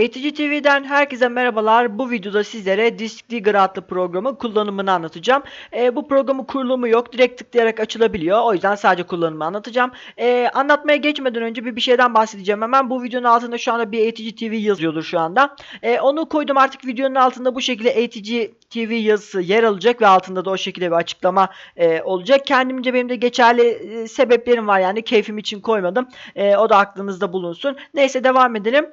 ATG TV'den herkese merhabalar. Bu videoda sizlere Disk Digger adlı programın kullanımını anlatacağım. Ee, bu programın kurulumu yok. Direkt tıklayarak açılabiliyor. O yüzden sadece kullanımı anlatacağım. Ee, anlatmaya geçmeden önce bir bir şeyden bahsedeceğim. Hemen bu videonun altında şu anda bir ATG TV yazıyordur şu anda. Ee, onu koydum artık videonun altında bu şekilde ATG TV yazısı yer alacak ve altında da o şekilde bir açıklama e, olacak. Kendimce benim de geçerli e, sebeplerim var yani keyfim için koymadım. E, o da aklınızda bulunsun. Neyse devam edelim.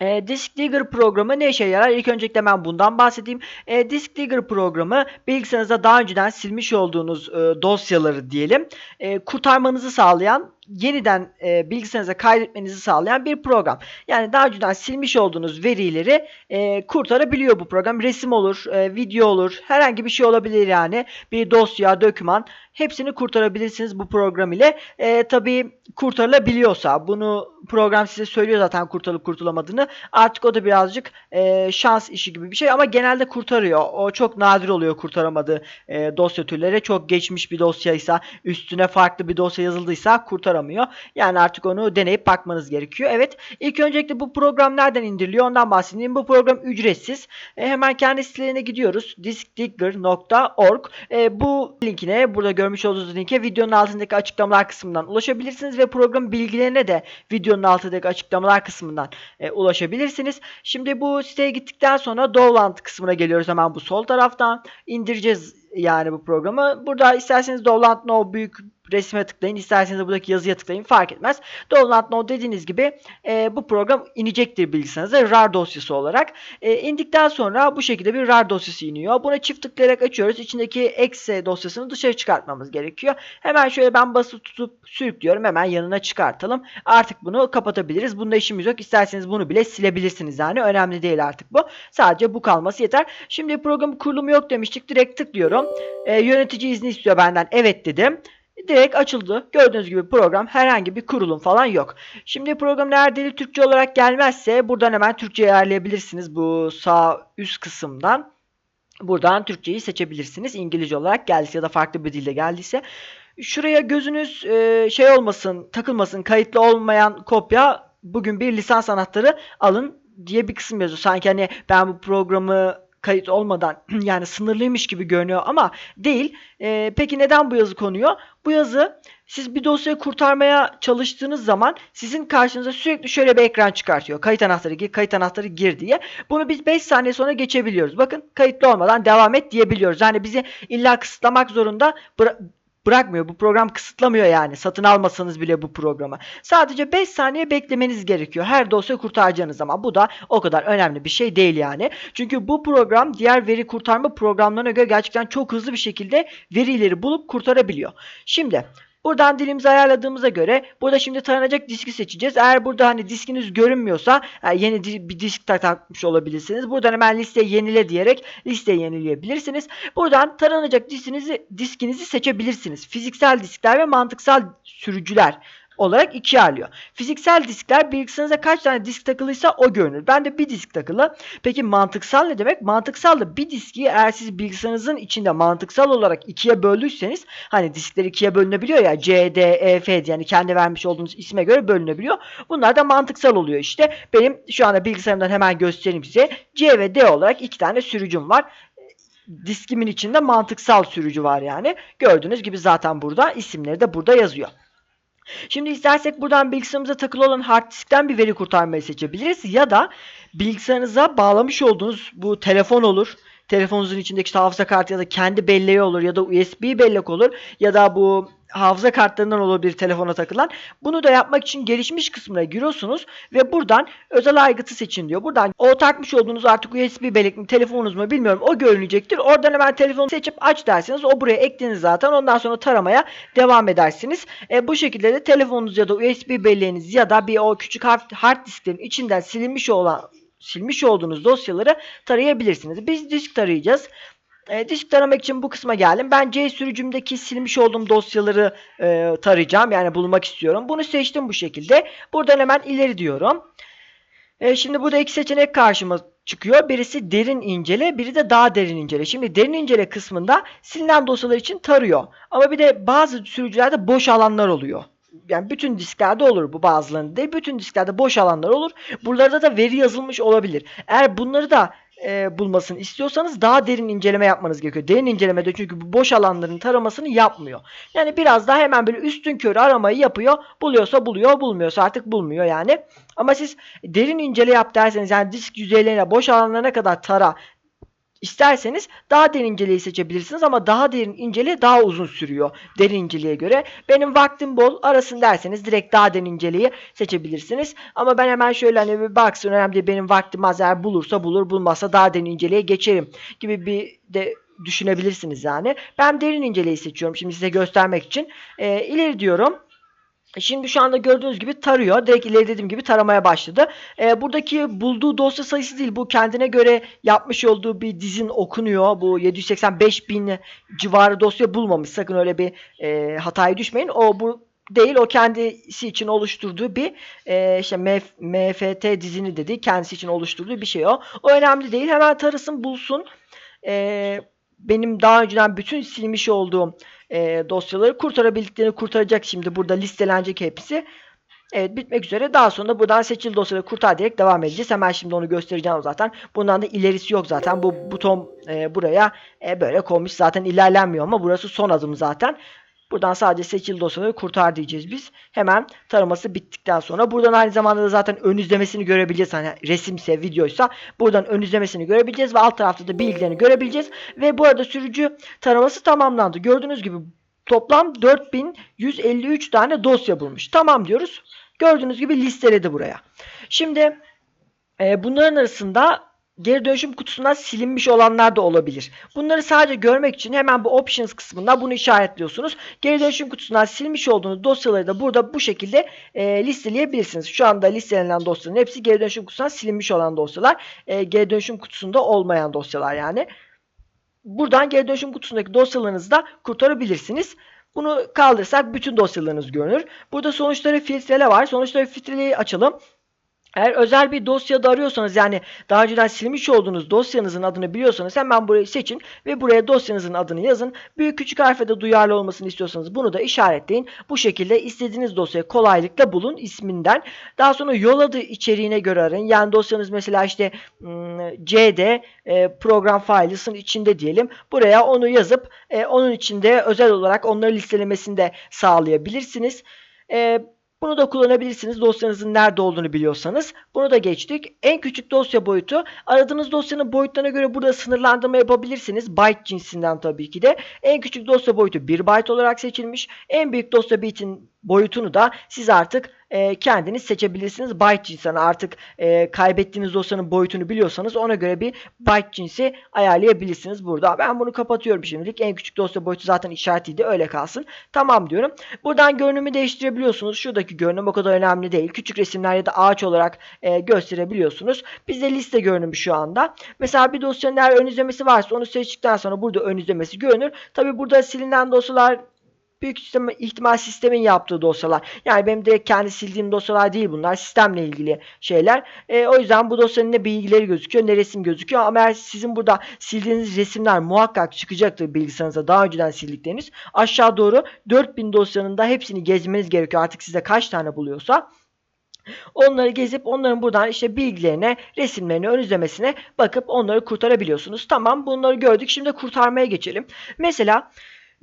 E, Disk Digger programı ne işe yarar? İlk öncelikle ben bundan bahsedeyim. E, Disk Digger programı bilgisayarınızda daha önceden silmiş olduğunuz e, dosyaları diyelim e, kurtarmanızı sağlayan yeniden e, bilgisayarınıza kaydetmenizi sağlayan bir program. Yani daha önceden silmiş olduğunuz verileri e, kurtarabiliyor bu program. Resim olur, e, video olur, herhangi bir şey olabilir yani. Bir dosya, doküman hepsini kurtarabilirsiniz bu program ile. E, tabii kurtarılabiliyorsa bunu program size söylüyor zaten kurtarılıp kurtulamadığını. Artık o da birazcık e, şans işi gibi bir şey ama genelde kurtarıyor. O çok nadir oluyor kurtaramadığı e, dosya türleri. Çok geçmiş bir dosyaysa, üstüne farklı bir dosya yazıldıysa kurtaramıyor. Yani artık onu deneyip bakmanız gerekiyor. Evet, ilk öncelikle bu program nereden indiriliyor ondan bahsedeyim. Bu program ücretsiz. E, hemen kendi sitelerine gidiyoruz. diskdigger.org e, Bu linkine, burada görmüş olduğunuz linke videonun altındaki açıklamalar kısmından ulaşabilirsiniz ve program bilgilerine de videonun altındaki açıklamalar kısmından e, ulaşabilirsiniz. Şimdi bu siteye gittikten sonra Download kısmına geliyoruz hemen bu sol taraftan. indireceğiz yani bu programı. Burada isterseniz Download Now büyük resme tıklayın. isterseniz buradaki yazıya tıklayın. Fark etmez. Download Now dediğiniz gibi e, bu program inecektir bilgisayarınıza RAR dosyası olarak. E, indikten sonra bu şekilde bir RAR dosyası iniyor. Buna çift tıklayarak açıyoruz. İçindeki exe dosyasını dışarı çıkartmamız gerekiyor. Hemen şöyle ben basıp tutup sürüklüyorum. Hemen yanına çıkartalım. Artık bunu kapatabiliriz. Bunda işimiz yok. İsterseniz bunu bile silebilirsiniz yani. Önemli değil artık bu. Sadece bu kalması yeter. Şimdi programın kurulumu yok demiştik. Direkt tıklıyorum. E, yönetici izni istiyor benden. Evet dedim direkt açıldı. Gördüğünüz gibi program herhangi bir kurulum falan yok. Şimdi program eğer dili Türkçe olarak gelmezse buradan hemen Türkçe ayarlayabilirsiniz bu sağ üst kısımdan. Buradan Türkçeyi seçebilirsiniz. İngilizce olarak geldiyse ya da farklı bir dilde geldiyse. Şuraya gözünüz e, şey olmasın, takılmasın, kayıtlı olmayan kopya bugün bir lisans anahtarı alın diye bir kısım yazıyor. Sanki hani ben bu programı kayıt olmadan yani sınırlıymış gibi görünüyor ama değil. E, peki neden bu yazı konuyor? Bu yazı siz bir dosyayı kurtarmaya çalıştığınız zaman sizin karşınıza sürekli şöyle bir ekran çıkartıyor. Kayıt anahtarı gir, kayıt anahtarı gir diye. Bunu biz 5 saniye sonra geçebiliyoruz. Bakın kayıtlı olmadan devam et diyebiliyoruz. Yani bizi illa kısıtlamak zorunda bırakmıyor. Bu program kısıtlamıyor yani. Satın almasanız bile bu programı. Sadece 5 saniye beklemeniz gerekiyor. Her dosya kurtaracağınız zaman. Bu da o kadar önemli bir şey değil yani. Çünkü bu program diğer veri kurtarma programlarına göre gerçekten çok hızlı bir şekilde verileri bulup kurtarabiliyor. Şimdi Buradan dilimizi ayarladığımıza göre burada şimdi taranacak diski seçeceğiz. Eğer burada hani diskiniz görünmüyorsa yani yeni bir disk takmış olabilirsiniz. Buradan hemen listeye yenile diyerek listeyi yenileyebilirsiniz. Buradan taranacak diskinizi, diskinizi seçebilirsiniz. Fiziksel diskler ve mantıksal sürücüler olarak ikiye ayrılıyor. Fiziksel diskler bilgisayarınıza kaç tane disk takılıysa o görünür. Ben de bir disk takılı. Peki mantıksal ne demek? Mantıksal da bir diski eğer siz bilgisayarınızın içinde mantıksal olarak ikiye böldüyseniz hani diskler ikiye bölünebiliyor ya C, D, E, F yani kendi vermiş olduğunuz isme göre bölünebiliyor. Bunlar da mantıksal oluyor işte. Benim şu anda bilgisayarımdan hemen göstereyim size. C ve D olarak iki tane sürücüm var diskimin içinde mantıksal sürücü var yani. Gördüğünüz gibi zaten burada isimleri de burada yazıyor. Şimdi istersek buradan bilgisayarımıza takılı olan hard diskten bir veri kurtarmayı seçebiliriz. Ya da bilgisayarınıza bağlamış olduğunuz bu telefon olur. Telefonunuzun içindeki işte hafıza kartı ya da kendi belleği olur ya da USB bellek olur ya da bu hafıza kartlarından olabilir telefona takılan. Bunu da yapmak için gelişmiş kısmına giriyorsunuz ve buradan özel aygıtı seçin diyor. Buradan o takmış olduğunuz artık USB bellek mi telefonunuz mu bilmiyorum o görünecektir. Oradan hemen telefonu seçip aç derseniz o buraya ekleniz zaten. Ondan sonra taramaya devam edersiniz. E, bu şekilde de telefonunuz ya da USB belleğiniz ya da bir o küçük hard disklerin içinden silinmiş olan silmiş olduğunuz dosyaları tarayabilirsiniz. Biz disk tarayacağız. E, disk taramak için bu kısma geldim. Ben C sürücümdeki silmiş olduğum dosyaları e, tarayacağım. Yani bulmak istiyorum. Bunu seçtim bu şekilde. Buradan hemen ileri diyorum. E, şimdi burada iki seçenek karşıma çıkıyor. Birisi derin incele, biri de daha derin incele. Şimdi derin incele kısmında silinen dosyalar için tarıyor. Ama bir de bazı sürücülerde boş alanlar oluyor yani bütün disklerde olur bu bazılarında değil. Bütün disklerde boş alanlar olur. Buralarda da veri yazılmış olabilir. Eğer bunları da e, bulmasını istiyorsanız daha derin inceleme yapmanız gerekiyor. Derin incelemede çünkü bu boş alanların taramasını yapmıyor. Yani biraz daha hemen böyle üstün körü aramayı yapıyor. Buluyorsa buluyor, bulmuyorsa artık bulmuyor yani. Ama siz derin incele yap derseniz yani disk yüzeylerine, boş alanlarına kadar tara İsterseniz daha derin inceleyi seçebilirsiniz ama daha derin incele daha uzun sürüyor derin inceleye göre. Benim vaktim bol arasın derseniz direkt daha derin inceleyi seçebilirsiniz. Ama ben hemen şöyle hani bir baksın önemli değil benim vaktim az eğer bulursa bulur bulmazsa daha derin inceleye geçerim gibi bir de düşünebilirsiniz yani. Ben derin inceleyi seçiyorum şimdi size göstermek için. Ee, ileri diyorum. Şimdi şu anda gördüğünüz gibi tarıyor. Direkt ileri dediğim gibi taramaya başladı. Ee, buradaki bulduğu dosya sayısı değil. Bu kendine göre yapmış olduğu bir dizin okunuyor. Bu 785 bin civarı dosya bulmamış. Sakın öyle bir e, hataya düşmeyin. O bu değil. O kendisi için oluşturduğu bir e, işte MF, MFT dizini dedi. Kendisi için oluşturduğu bir şey o. O önemli değil. Hemen tarasın bulsun. Eee benim daha önceden bütün silmiş olduğum e, dosyaları kurtarabildiklerini kurtaracak şimdi. Burada listelenecek hepsi. Evet bitmek üzere. Daha sonra buradan seçil dosyaları kurtar diyerek devam edeceğiz. Hemen şimdi onu göstereceğim zaten. Bundan da ilerisi yok zaten. Bu buton e, buraya e, böyle konmuş. Zaten ilerlenmiyor ama burası son adım zaten. Buradan sadece seçil dosyaları kurtar diyeceğiz biz. Hemen taraması bittikten sonra. Buradan aynı zamanda da zaten ön izlemesini görebileceğiz. Hani resimse, videoysa buradan ön izlemesini görebileceğiz ve alt tarafta da bilgilerini görebileceğiz. Ve bu arada sürücü taraması tamamlandı. Gördüğünüz gibi toplam 4153 tane dosya bulmuş. Tamam diyoruz. Gördüğünüz gibi listeledi buraya. Şimdi e, bunların arasında geri dönüşüm kutusundan silinmiş olanlar da olabilir. Bunları sadece görmek için hemen bu options kısmında bunu işaretliyorsunuz. Geri dönüşüm kutusundan silmiş olduğunuz dosyaları da burada bu şekilde e, listeleyebilirsiniz. Şu anda listelenen dosyaların hepsi geri dönüşüm kutusundan silinmiş olan dosyalar. E, geri dönüşüm kutusunda olmayan dosyalar yani. Buradan geri dönüşüm kutusundaki dosyalarınızı da kurtarabilirsiniz. Bunu kaldırsak bütün dosyalarınız görünür. Burada sonuçları filtrele var. Sonuçları filtreleyi açalım. Eğer özel bir dosyada arıyorsanız yani daha önceden silmiş olduğunuz dosyanızın adını biliyorsanız hemen burayı seçin ve buraya dosyanızın adını yazın. Büyük küçük harfede duyarlı olmasını istiyorsanız bunu da işaretleyin. Bu şekilde istediğiniz dosyayı kolaylıkla bulun isminden. Daha sonra yol adı içeriğine göre arayın. Yani dosyanız mesela işte hmm, CD e, program files'ın içinde diyelim. Buraya onu yazıp e, onun içinde özel olarak onları listelemesini de sağlayabilirsiniz. E, bunu da kullanabilirsiniz dosyanızın nerede olduğunu biliyorsanız. Bunu da geçtik. En küçük dosya boyutu aradığınız dosyanın boyutlarına göre burada sınırlandırma yapabilirsiniz. Byte cinsinden tabii ki de. En küçük dosya boyutu 1 byte olarak seçilmiş. En büyük dosya bitin boyutunu da siz artık e, kendiniz seçebilirsiniz. Byte cinsini artık e, kaybettiğiniz dosyanın boyutunu biliyorsanız ona göre bir byte cinsi ayarlayabilirsiniz burada. Ben bunu kapatıyorum şimdilik. En küçük dosya boyutu zaten işaretiydi. Öyle kalsın. Tamam diyorum. Buradan görünümü değiştirebiliyorsunuz. Şuradaki görünüm o kadar önemli değil. Küçük resimler ya da ağaç olarak e, gösterebiliyorsunuz. Bizde liste görünümü şu anda. Mesela bir dosyanın eğer ön izlemesi varsa onu seçtikten sonra burada ön izlemesi görünür. Tabi burada silinen dosyalar büyük ihtimal sistemin yaptığı dosyalar. Yani benim de kendi sildiğim dosyalar değil bunlar. Sistemle ilgili şeyler. E, o yüzden bu dosyanın ne bilgileri gözüküyor ne resim gözüküyor. Ama eğer sizin burada sildiğiniz resimler muhakkak çıkacaktır bilgisayarınıza daha önceden sildikleriniz. Aşağı doğru 4000 dosyanın da hepsini gezmeniz gerekiyor. Artık size kaç tane buluyorsa. Onları gezip onların buradan işte bilgilerine, resimlerine, ön izlemesine bakıp onları kurtarabiliyorsunuz. Tamam bunları gördük. Şimdi kurtarmaya geçelim. Mesela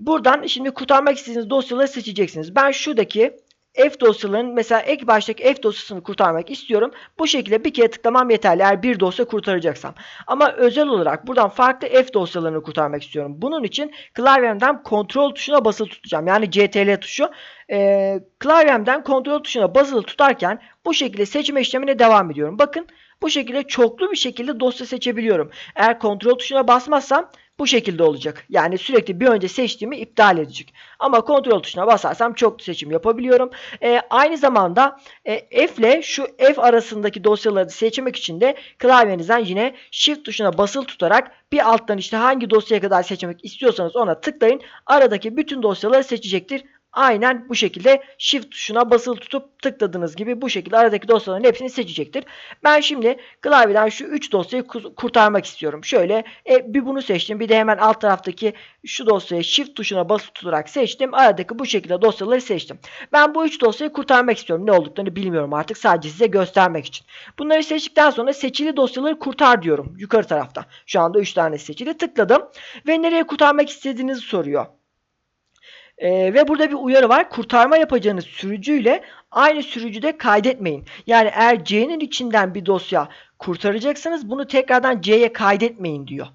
Buradan şimdi kurtarmak istediğiniz dosyaları seçeceksiniz. Ben şuradaki F dosyalarının mesela ek baştaki F dosyasını kurtarmak istiyorum. Bu şekilde bir kere tıklamam yeterli eğer bir dosya kurtaracaksam. Ama özel olarak buradan farklı F dosyalarını kurtarmak istiyorum. Bunun için klavyemden kontrol tuşuna basılı tutacağım. Yani CTRL tuşu. Ee, klavyemden kontrol tuşuna basılı tutarken bu şekilde seçme işlemine devam ediyorum. Bakın bu şekilde çoklu bir şekilde dosya seçebiliyorum. Eğer kontrol tuşuna basmazsam bu şekilde olacak. Yani sürekli bir önce seçtiğimi iptal edecek. Ama kontrol tuşuna basarsam çok seçim yapabiliyorum. E, aynı zamanda e, F ile şu F arasındaki dosyaları seçmek için de klavyenizden yine Shift tuşuna basılı tutarak bir alttan işte hangi dosyaya kadar seçmek istiyorsanız ona tıklayın. Aradaki bütün dosyaları seçecektir aynen bu şekilde shift tuşuna basılı tutup tıkladığınız gibi bu şekilde aradaki dosyaların hepsini seçecektir. Ben şimdi klavyeden şu 3 dosyayı ku- kurtarmak istiyorum. Şöyle e, bir bunu seçtim. Bir de hemen alt taraftaki şu dosyayı shift tuşuna basılı tutarak seçtim. Aradaki bu şekilde dosyaları seçtim. Ben bu 3 dosyayı kurtarmak istiyorum. Ne olduklarını bilmiyorum artık. Sadece size göstermek için. Bunları seçtikten sonra seçili dosyaları kurtar diyorum. Yukarı tarafta. Şu anda 3 tane seçili. Tıkladım. Ve nereye kurtarmak istediğinizi soruyor. Ee, ve burada bir uyarı var. Kurtarma yapacağınız sürücüyle aynı sürücüde kaydetmeyin. Yani eğer C'nin içinden bir dosya kurtaracaksanız bunu tekrardan C'ye kaydetmeyin diyor.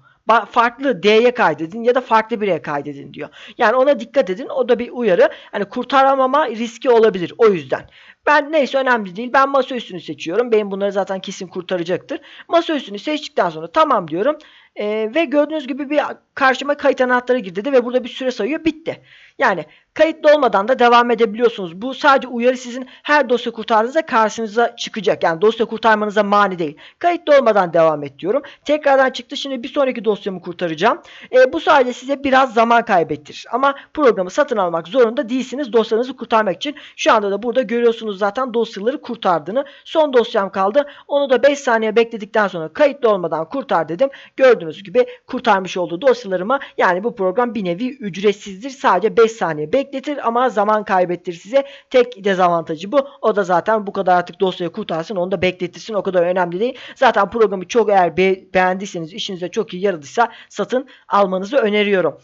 Farklı D'ye kaydedin ya da farklı bir yere kaydedin diyor. Yani ona dikkat edin. O da bir uyarı. Hani kurtaramama riski olabilir. O yüzden. Ben neyse önemli değil. Ben masa üstünü seçiyorum. Benim bunları zaten kesin kurtaracaktır. Masa üstünü seçtikten sonra tamam diyorum. Ee, ve gördüğünüz gibi bir karşıma kayıt anahtarı gir dedi ve burada bir süre sayıyor. Bitti. Yani kayıtlı olmadan da devam edebiliyorsunuz. Bu sadece uyarı sizin her dosya kurtardığınızda karşınıza çıkacak. Yani dosya kurtarmanıza mani değil. Kayıtlı olmadan devam et diyorum. Tekrardan çıktı. Şimdi bir sonraki dosyamı kurtaracağım. E, bu sayede size biraz zaman kaybettirir. Ama programı satın almak zorunda değilsiniz dosyanızı kurtarmak için. Şu anda da burada görüyorsunuz zaten dosyaları kurtardığını. Son dosyam kaldı. Onu da 5 saniye bekledikten sonra kayıtlı olmadan kurtar dedim. Gördüğünüz gibi kurtarmış olduğu dosyalarımı yani bu program bir nevi ücretsizdir. Sadece 5 saniye bekletir ama zaman kaybettirir size. Tek dezavantajı bu. O da zaten bu kadar artık dosyayı kurtarsın onu da bekletirsin. O kadar önemli değil. Zaten programı çok eğer be- beğendiyseniz işinize çok iyi yaradıysa satın almanızı öneriyorum.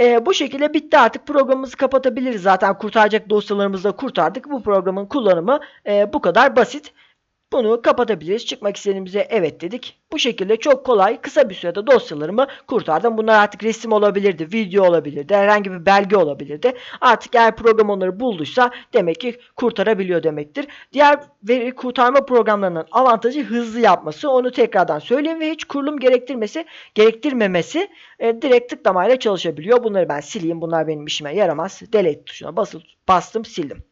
Ee, bu şekilde bitti artık programımızı kapatabiliriz. Zaten kurtaracak dosyalarımızı da kurtardık. Bu programın kullanımı e, bu kadar basit. Bunu kapatabiliriz. Çıkmak istediğimize evet dedik. Bu şekilde çok kolay kısa bir sürede dosyalarımı kurtardım. Bunlar artık resim olabilirdi, video olabilirdi, herhangi bir belge olabilirdi. Artık eğer program onları bulduysa demek ki kurtarabiliyor demektir. Diğer veri kurtarma programlarının avantajı hızlı yapması. Onu tekrardan söyleyeyim ve hiç kurulum gerektirmesi, gerektirmemesi e, direkt tıklamayla çalışabiliyor. Bunları ben sileyim. Bunlar benim işime yaramaz. Delete tuşuna basıp bastım, sildim.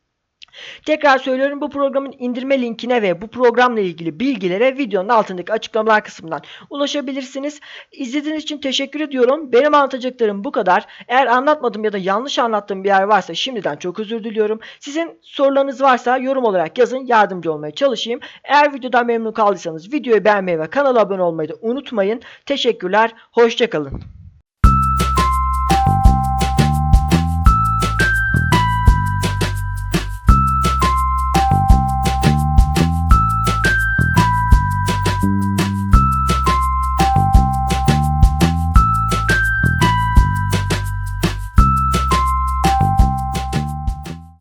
Tekrar söylüyorum bu programın indirme linkine ve bu programla ilgili bilgilere videonun altındaki açıklamalar kısmından ulaşabilirsiniz. İzlediğiniz için teşekkür ediyorum. Benim anlatacaklarım bu kadar. Eğer anlatmadım ya da yanlış anlattığım bir yer varsa şimdiden çok özür diliyorum. Sizin sorularınız varsa yorum olarak yazın yardımcı olmaya çalışayım. Eğer videodan memnun kaldıysanız videoyu beğenmeyi ve kanala abone olmayı da unutmayın. Teşekkürler, hoşçakalın.